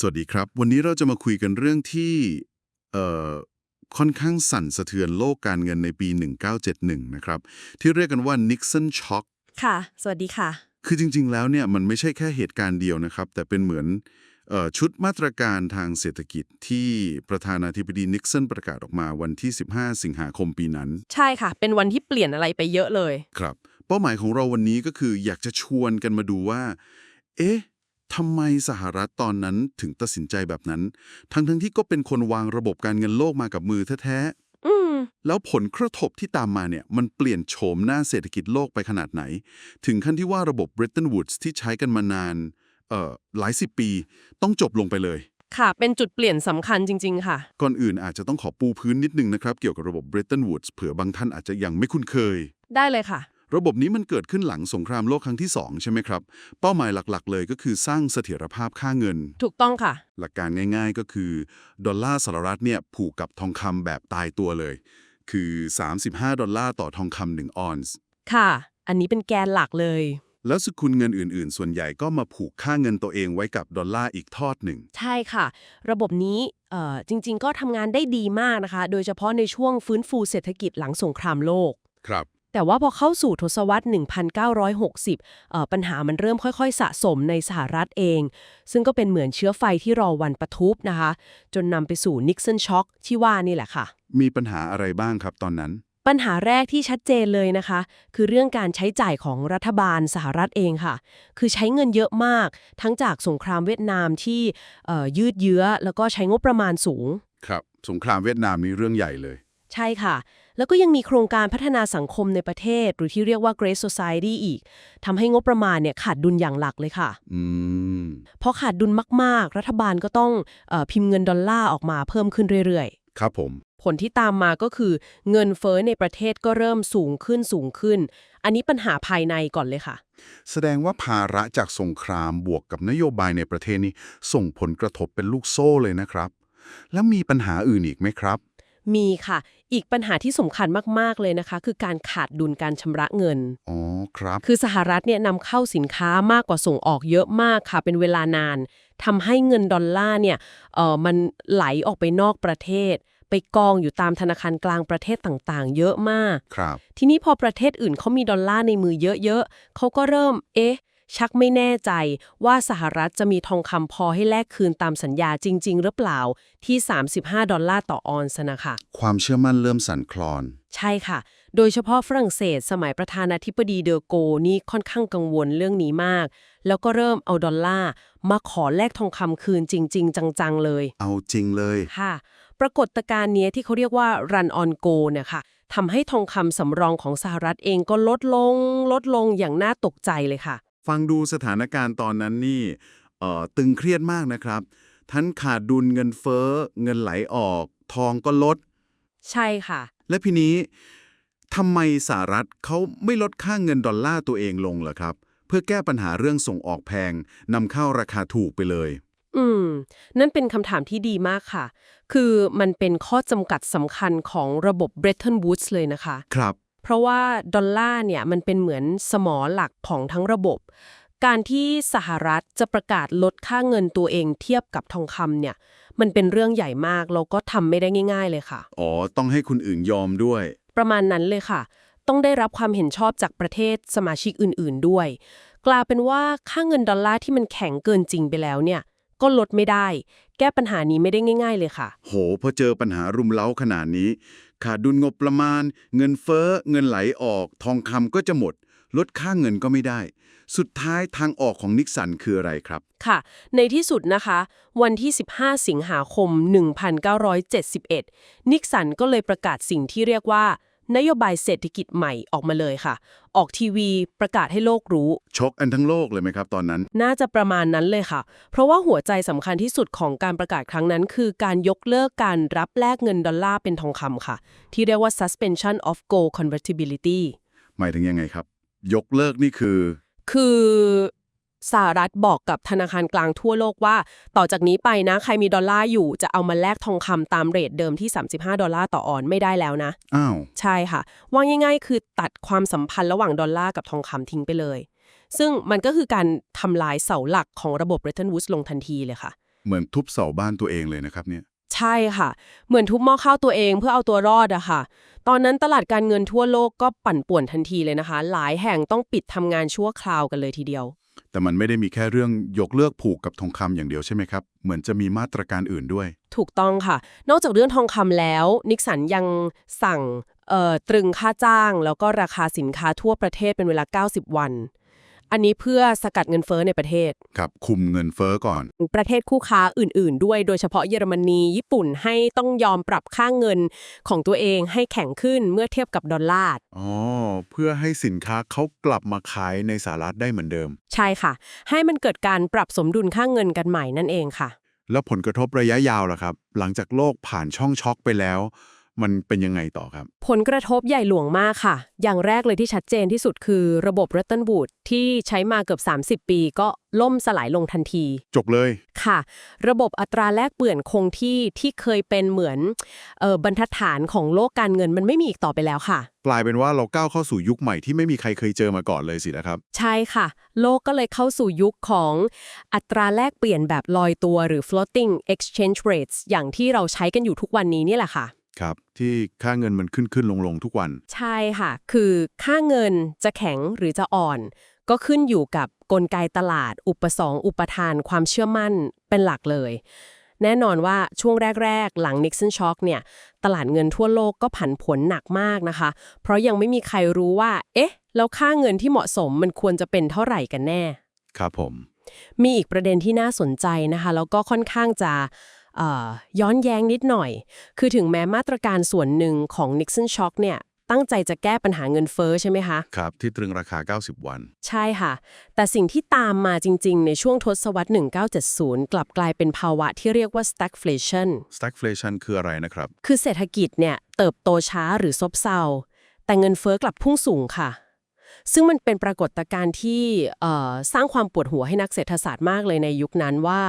สวัสดีครับ วันนี้เราจะมาคุยกันเรื่องที่เอ่อค่อนข้างสั่นสะเทือนโลกการเงินในปี 1971 นะครับ ที่เรียกกันว่า Nixon Shock ค่ะ สวัสดีค่ะ คือจริง ๆ แล้วเนี่ยมันไม่ใช่แค่เหตุการณ์เดียวนะครับ แต่เป็นเหมือนเอ่อชุดมาตรการทางเศรษฐกิจที่ประธานาธิบดีนิกสันประกาศออกมาวันที่ 15 สิงหาคมปีนั้น ใช่ค่ะ เป็นวันที่เปลี่ยนอะไรไปเยอะเลย ครับ เป้าหมายของเราวันนี้ก็คืออยากจะชวนกันมาดูว่า เอ๊ะ ทำไมสหรัฐตอนนั้นถึงตัดสินใจแบบนั้น ทั้งๆที่ก็เป็นคนวางระบบการเงินโลกมากับมือแท้อืมๆแล้วผลกระทบที่ตามมาเนี่ย มันเปลี่ยนโฉมหน้าเศรษฐกิจโลกไปขนาดไหน ถึงขั้นที่ว่าระบบ Bretton Woods ที่ใช้กันมานานเอ่อหลายสิบปี ต้องจบลงไปเลย ค่ะ เป็นจุดเปลี่ยนสำคัญจริง ๆ ค่ะ ก่อนอื่นอาจจะต้องขอปูพื้นนิดนึงนะครับ เกี่ยวกับระบบ Bretton Woods เผื่อบางท่านอาจจะยังไม่คุ้นเคย ได้เลยค่ะ ระบบนี้มันเกิดขึ้นหลังสงครามโลกครั้งที่ 2 ใช่ไหมครับ เป้าหมายหลักๆ เลยก็คือสร้างเสถียรภาพค่าเงิน ถูกต้องค่ะ หลักการง่ายๆก็คือ ดอลลาร์สหรัฐเนี่ยผูกกับทองคำแบบตายตัวเลย คือ 35 ดอลลาร์ต่อทองคำหนึ่งออนซ์ ค่ะ อันนี้เป็นแกนหลักเลย แล้วสกุลเงินอื่นๆ ส่วนใหญ่ก็มาผูกค่าเงินตัวเองไว้กับดอลลาร์อีกทอดหนึ่ง ใช่ค่ะ ระบบนี้เอ่อจริง ๆ ก็ทำงานได้ดีมากนะคะ โดยเฉพาะในช่วงฟื้นฟูเศรษฐกิจหลังสงครามโลก ครับ แต่ว่าพอเข้าสู่ทศวรรษ 1960เอ่อปัญหามันเริ่มค่อยๆ สะสมในสหรัฐเอง ซึ่งก็เป็นเหมือนเชื้อไฟที่รอวันปะทุนะคะ จนนำไปสู่นิกสันช็อคที่ว่านี่แหละค่ะ มีปัญหาอะไรบ้างครับตอนนั้น ปัญหาแรกที่ชัดเจนเลยนะคะ คือเรื่องการใช้จ่ายของรัฐบาลสหรัฐเองค่ะ คือใช้เงินเยอะมาก ทั้งจากสงครามเวียดนามที่เอ่อยืดเยื้อ แล้วก็ใช้งบประมาณสูง ครับ สงครามเวียดนามนี่เรื่องใหญ่เลย ใช่ค่ะ แล้วก็ยังมีโครงการพัฒนาสังคมในประเทศ หรือที่เรียกว่า Great Society อีกทำให้งบประมาณเนี่ยขาดดุลอย่างหลักเลยค่ะอืมพอขาดดุลมาก ๆ รัฐบาลก็ต้องเออพิมพ์เงินดอลลาร์ออกมาเพิ่มขึ้นเรื่อยๆ ครับผมผลที่ตามมาก็คือ เงินเฟ้อในประเทศก็เริ่มสูงขึ้นสูงขึ้น อันนี้ปัญหาภายในก่อนเลยค่ะ แสดงว่าภาระจากสงครามบวกกับนโยบายในประเทศนี้ ส่งผลกระทบเป็นลูกโซ่เลยนะครับ แล้วมีปัญหาอื่นอีกไหมครับ มีค่ะ อีกปัญหาที่สำคัญมาก ๆ เลยนะคะ คือการขาดดุลการชำระเงิน อ๋อ ครับ คือสหรัฐเนี่ยนำเข้าสินค้ามากกว่าส่งออกเยอะมากค่ะ เป็นเวลานานทำให้เงินดอลลาร์เนี่ยเออมันไหลออกไปนอกประเทศ ไปกองอยู่ตามธนาคารกลางประเทศต่างๆ เยอะมาก ครับ ทีนี้พอประเทศอื่นเขามีดอลลาร์ในมือเยอะๆเขาก็เริ่ม เอ๊ะ ชักไม่แน่ใจว่าสหรัฐจะมีทองคำพอให้แลกคืนตามสัญญาจริง ๆ หรือเปล่าที่ 35 ดอลลาร์ต่อออนซ์นะคะ ความเชื่อมั่นเริ่มสั่นคลอน ใช่ค่ะ โดยเฉพาะฝรั่งเศส สมัยประธานาธิบดีเดอโกนี่ค่อนข้างกังวลเรื่องนี้มาก แล้วก็เริ่มเอาดอลลาร์มาขอแลกทองคำคืนจริง ๆ จังๆเลย เอาจริงเลยค่ะ ปรากฏการณ์เนี้ยที่เขาเรียกว่า run on go เนี่ยค่ะทำให้ทองคำสำรองของสหรัฐเองก็ลดลง ลดลงอย่างน่าตกใจเลยค่ะ ฟังดูสถานการณ์ตอนนั้นนี่เอ่อตึงเครียดมากนะครับ ทั้นขาดดุลเงินเฟ้อ เงินไหลออก ทองก็ลด ใช่ค่ะ และพีนี้ทำไมสหรัฐเขาไม่ลดค่าเงินดอลลาร์ตัวเองลงเหรอครับ เพื่อแก้ปัญหาเรื่องส่งออกแพงนำเข้าราคาถูกไปเลย อืม นั่นเป็นคำถามที่ดีมากค่ะ คือมันเป็นข้อจำกัดสำคัญของระบบ Bretton Woods เลยนะคะ ครับ เพราะว่าดอลลาร์เนี่ยมันเป็นเหมือนสมอหลักของทั้งระบบ การที่สหรัฐจะประกาศลดค่าเงินตัวเองเทียบกับทองคำเนี่ยมันเป็นเรื่องใหญ่มากแล้วก็ทำไม่ได้ง่าย ๆ เลยค่ะ อ๋อ ต้องให้คนอื่นยอมด้วย ประมาณนั้นเลยค่ะ ต้องได้รับความเห็นชอบจากประเทศสมาชิกอื่น ๆ ด้วย กลายเป็นว่าค่าเงินดอลลาร์ที่มันแข็งเกินจริงไปแล้วเนี่ยก็ลดไม่ได้ แก้ปัญหานี้ไม่ได้ง่าย ๆ เลยค่ะ โหพอเจอปัญหารุมเร้าขนาดนี้ ขาดดุลงบประมาณ เงินเฟ้อ เงินไหลออก ทองคำก็จะหมด ลดค่าเงินก็ไม่ได้ สุดท้ายทางออกของนิกสันคืออะไรครับ ค่ะ ในที่สุดนะคะ วันที่ 15 สิงหาคม 1971 นิกสันก็เลยประกาศสิ่งที่เรียกว่า นโยบายเศรษฐกิจใหม่ออกมาเลยค่ะ ออกทีวีประกาศให้โลกรู้ ช็อกอันทั้งโลกเลยไหมครับตอนนั้น น่าจะประมาณนั้นเลยค่ะ เพราะว่าหัวใจสำคัญที่สุดของการประกาศครั้งนั้น คือการยกเลิกการรับแลกเงินดอลลาร์เป็นทองคำค่ะ ที่เรียกว่า suspension of gold convertibility หมายถึงยังไงครับ ยกเลิกนี่คือ คือ สหรัฐบอกกับธนาคารกลางทั่วโลกว่า ต่อจากนี้ไปนะ ใครมีดอลลาร์อยู่จะเอามาแลกทองคำตามเรทเดิมที่ 35 ดอลลาร์ต่อออนซ์ไม่ได้แล้วนะ อ้าว ใช่ค่ะ ว่าง่ายๆ คือตัดความสัมพันธ์ระหว่างดอลลาร์กับทองคำทิ้งไปเลย ซึ่งมันก็คือการทำลายเสาหลักของระบบ Bretton Woods ลงทันทีเลยค่ะ เหมือนทุบเสาบ้านตัวเองเลยนะครับเนี่ยใช่ค่ะ เหมือนทุบหม้อข้าวตัวเองเพื่อเอาตัวรอดอะค่ะ ตอนนั้นตลาดการเงินทั่วโลกก็ปั่นป่วนทันทีเลยนะคะ หลายแห่งต้องปิดทำงานชั่วคราวกันเลยทีเดียว แต่มันไม่ได้มีแค่เรื่องยกเลิกผูกกับทองคำอย่างเดียวใช่ไหมครับ เหมือนจะมีมาตรการอื่นด้วย ถูกต้องค่ะ นอกจากเรื่องทองคำแล้ว นิกสันยังสั่งเอ่อตรึงค่าจ้าง แล้วก็ราคาสินค้าทั่วประเทศเป็นเวลา 90 วัน อันนี้เพื่อสกัดเงินเฟ้อในประเทศ ครับ คุมเงินเฟ้อก่อน ประเทศคู่ค้าอื่น ๆ ด้วยโดยเฉพาะเยอรมนีญี่ปุ่นให้ต้องยอมปรับค่าเงินของตัวเองให้แข็งขึ้นเมื่อเทียบกับดอลลาร์อ๋อเพื่อให้สินค้าเขากลับมาขายในสหรัฐได้เหมือนเดิม ใช่ค่ะ ให้มันเกิดการปรับสมดุลค่าเงินกันใหม่นั่นเองค่ะ แล้วผลกระทบระยะยาวล่ะครับ หลังจากโลกผ่านช่องช็อกไปแล้ว มันเป็นยังไงต่อครับ ผลกระทบใหญ่หลวงมากค่ะ อย่างแรกเลยที่ชัดเจนที่สุดคือระบบรัตตันบูดที่ใช้มาเกือบ 30 ปีก็ล่มสลายลงทันที จบเลยค่ะ ระบบอัตราแลกเปลี่ยนคงที่ที่เคยเป็นเหมือนเออบรรทัดฐานของโลกการเงินมันไม่มีอีกต่อไปแล้วค่ะ กลายเป็นว่าเราก้าวเข้าสู่ยุคใหม่ที่ไม่มีใครเคยเจอมาก่อนเลยสินะครับ ใช่ค่ะ โลกก็เลยเข้าสู่ยุคของอัตราแลกเปลี่ยนแบบลอยตัวหรือ floating exchange rates อย่างที่เราใช้กันอยู่ทุกวันนี้นี่แหละค่ะ ครับ ที่ค่าเงินมันขึ้นขึ้นลงลงทุกวัน ใช่ค่ะ คือค่าเงินจะแข็งหรือจะอ่อน ก็ขึ้นอยู่กับกลไกตลาด อุปสงค์อุปทาน ความเชื่อมั่นเป็นหลักเลย แน่นอนว่าช่วงแรก ๆ หลัง Nixon Shock เนี่ย ตลาดเงินทั่วโลกก็ผันผวนหนักมากนะคะ เพราะยังไม่มีใครรู้ว่า เอ๊ะ แล้วค่าเงินที่เหมาะสมมันควรจะเป็นเท่าไหร่กันแน่ ครับผม มีอีกประเด็นที่น่าสนใจนะคะ แล้วก็ค่อนข้างจะเอ่อ ย้อนแย้งนิดหน่อย คือถึงแม้มาตรการส่วนหนึ่งของ Nixon Shock เนี่ยตั้งใจจะแก้ปัญหาเงินเฟ้อใช่ไหมคะ ครับ ที่ตรึงราคา 90 วัน ใช่ค่ะ แต่สิ่งที่ตามมาจริง ๆ ในช่วงทศวรรษ 1970 กลับกลายเป็นภาวะที่เรียกว่า stagflation stagflation คืออะไรนะครับ คือเศรษฐกิจเนี่ยเติบโตช้าหรือซบเซา แต่เงินเฟ้อกลับพุ่งสูงค่ะ ซึ่งมันเป็นปรากฏการณ์ที่เอ่อสร้างความปวดหัวให้นักเศรษฐศาสตร์มากเลยในยุคนั้นว่า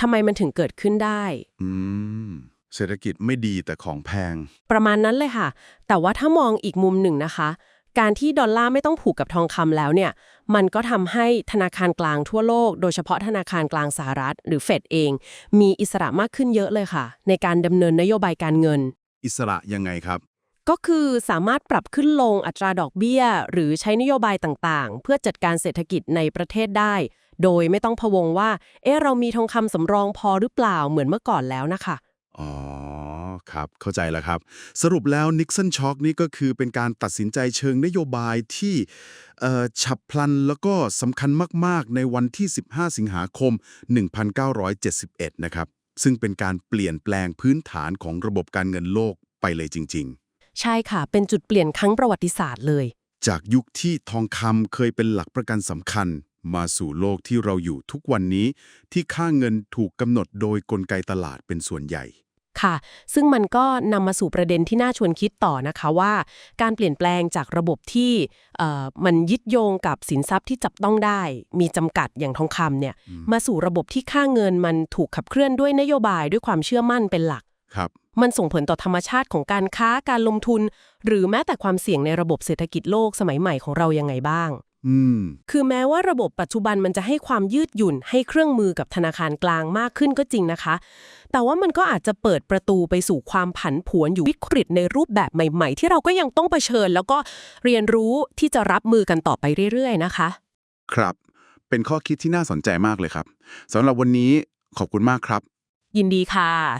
ทำไมมันถึงเกิดขึ้นได้ อืม เศรษฐกิจไม่ดีแต่ของแพง ประมาณนั้นเลยค่ะ แต่ว่าถ้ามองอีกมุมหนึ่งนะคะ การที่ดอลลาร์ไม่ต้องผูกกับทองคำแล้วเนี่ย มันก็ทำให้ธนาคารกลางทั่วโลก โดยเฉพาะธนาคารกลางสหรัฐ หรือเฟดเอง มีอิสระมากขึ้นเยอะเลยค่ะ ในการดำเนินนโยบายการเงิน อิสระยังไงครับ ก็คือสามารถปรับขึ้นลงอัตราดอกเบี้ย หรือใช้นโยบายต่างๆ เพื่อจัดการเศรษฐกิจในประเทศได้ โดยไม่ต้องพะวงว่า เอ๊ะเรามีทองคำสำรองพอหรือเปล่าเหมือนเมื่อก่อนแล้วนะคะ อ๋อ ครับ เข้าใจแล้วครับ สรุปแล้วนิกสันช็อคนี่ก็คือเป็นการตัดสินใจเชิงนโยบายที่เฉับพลันแล้วก็สำคัญมาก ๆ ในวันที่ 15 สิงหาคม 1971 นะครับ ซึ่งเป็นการเปลี่ยนแปลงพื้นฐานของระบบการเงินโลกไปเลยจริง ๆ ใช่ค่ะ เป็นจุดเปลี่ยนครั้งประวัติศาสตร์เลยๆจากยุคที่ทองคำเคยเป็นหลักประกันสำคัญ มาสู่โลกที่เราอยู่ทุกวันนี้ที่ค่าเงินถูกกำหนดโดยกลไกตลาดเป็นส่วนใหญ่ค่ะ ซึ่งมันก็นำมาสู่ประเด็นที่น่าชวนคิดต่อนะคะว่า การเปลี่ยนแปลงจากระบบที่เอ่อมันยึดโยงกับสินทรัพย์ที่จับต้องได้ มีจำกัดอย่างทองคำเนี่ยมาสู่ระบบที่ค่าเงินมันถูกขับเคลื่อนด้วยนโยบายด้วยความเชื่อมั่นเป็นหลักครับ มันส่งผลต่อธรรมชาติของการค้าการลงทุน หรือแม้แต่ความเสี่ยงในระบบเศรษฐกิจโลกสมัยใหม่ของเรายังไงบ้าง อืม คือแม้ว่าระบบปัจจุบันมันจะให้ความยืดหยุ่นให้เครื่องมือกับธนาคารกลางมากขึ้นก็จริงนะคะ แต่ว่ามันก็อาจจะเปิดประตูไปสู่ความผันผวนอยู่วิกฤตในรูปแบบใหม่ ๆ ที่เราก็ยังต้องเผชิญ แล้วก็เรียนรู้ที่จะรับมือกันต่อไปเรื่อย ๆ นะคะ ครับ เป็นข้อคิดที่น่าสนใจมากเลยครับสำหรับวันนี้ขอบคุณมากครับ ยินดีค่ะ